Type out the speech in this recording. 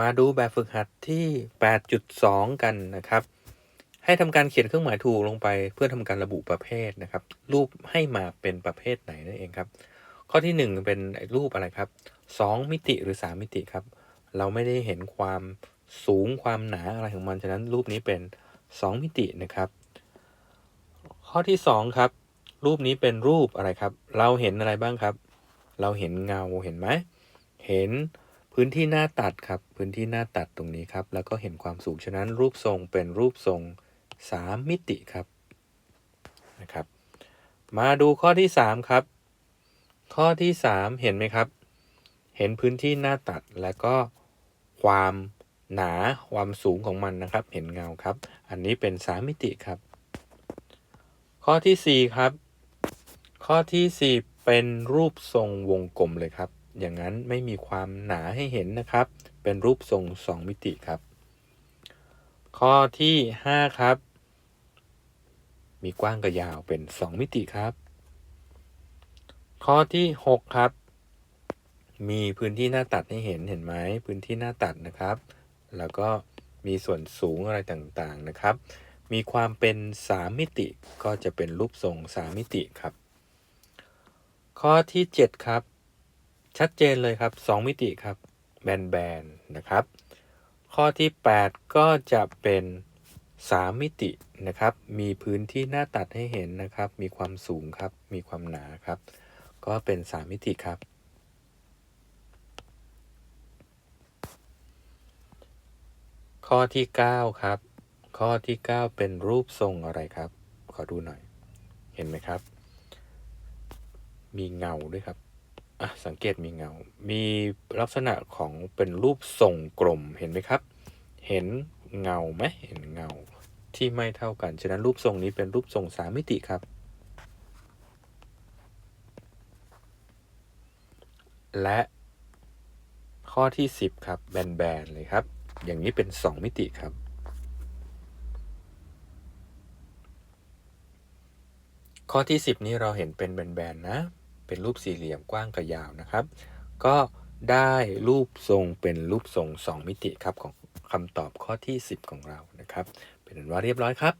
มาดูแบบฝึกหัดที่ 8.2 กันนะครับ ให้ทำการเขียนเครื่องหมายถูกลงไป เพื่อทำการระบุประเภทนะครับ รูปให้มาเป็นประเภทไหนนั่นเองครับ ข้อที่ 1 เป็นรูปอะไรครับ 2 มิติหรือ 3 มิติครับ เราไม่ได้เห็นความสูงความหนาอะไรของมัน ฉะนั้นรูปนี้เป็น 2 มิตินะครับ ข้อที่ 2 ครับ รูปนี้เป็นรูปอะไรครับ เราเห็นอะไรบ้างครับ เราเห็นเงาเห็นไหม เห็น พื้นที่หน้าตัดครับ พื้นที่หน้าตัดตรงนี้ครับ แล้วก็เห็นความสูง ฉะนั้นรูปทรงเป็นรูปทรง 3 มิติครับนะครับ มาดูข้อที่ 3 ครับ ข้อที่ 3 เห็นไหมครับ เห็นพื้นที่หน้าตัดและก็ความหนาความสูงของมันนะครับ เห็นเงาครับ อันนี้เป็น 3 มิติครับ ข้อที่ 4 ครับ ข้อที่ 4 เป็นรูปทรงวงกลมเลยครับ อย่างนั้นไม่มีความหนาให้เห็นนะครับ เป็นรูปทรง 2 มิติครับ ข้อที่ 5 ครับ มีกว้างกับยาวเป็น 2 มิติครับ ข้อที่ 6 ครับ มีพื้นที่หน้าตัดให้เห็นเห็นไหมพื้นที่หน้าตัดนะครับ แล้วก็มีส่วนสูงอะไรต่างๆนะครับ มีความเป็น 3 มิติก็จะเป็นรูปทรง 3 มิติครับ ข้อที่ 7 ครับ ชัดเจนเลยครับ 2 มิติครับ แบนๆนะครับ ข้อที่ 8 ก็จะเป็น 3 มิตินะครับ มีพื้นที่หน้าตัดให้เห็นนะครับ มีความสูงครับ มีความหนาครับ ก็เป็น 3 มิติครับ ข้อที่ 9 ครับ ข้อที่ 9 เป็นรูปทรงอะไรครับ ขอดูหน่อย เห็นไหมครับ มีเงาด้วยครับ สังเกตมีเงา มีลักษณะของเป็นรูปทรงกลมเห็นไหมครับ เห็นเงาไหมเห็นเงาที่ไม่เท่ากัน ฉะนั้นรูปทรงนี้เป็นรูปทรงสามมิติครับ และข้อที่ 10 ครับ แบนๆเลยครับ อย่างนี้เป็น 2 มิติครับ ข้อที่ 10 นี้เราเห็นเป็นแบนๆนะ เป็นรูปสี่เหลี่ยมกว้างกับยาวนะครับ ก็ได้รูปทรงเป็นรูปทรง 2 มิติครับของคำตอบข้อที่ 10 ของเรานะครับ เป็นอนว่าเรียบร้อยครับ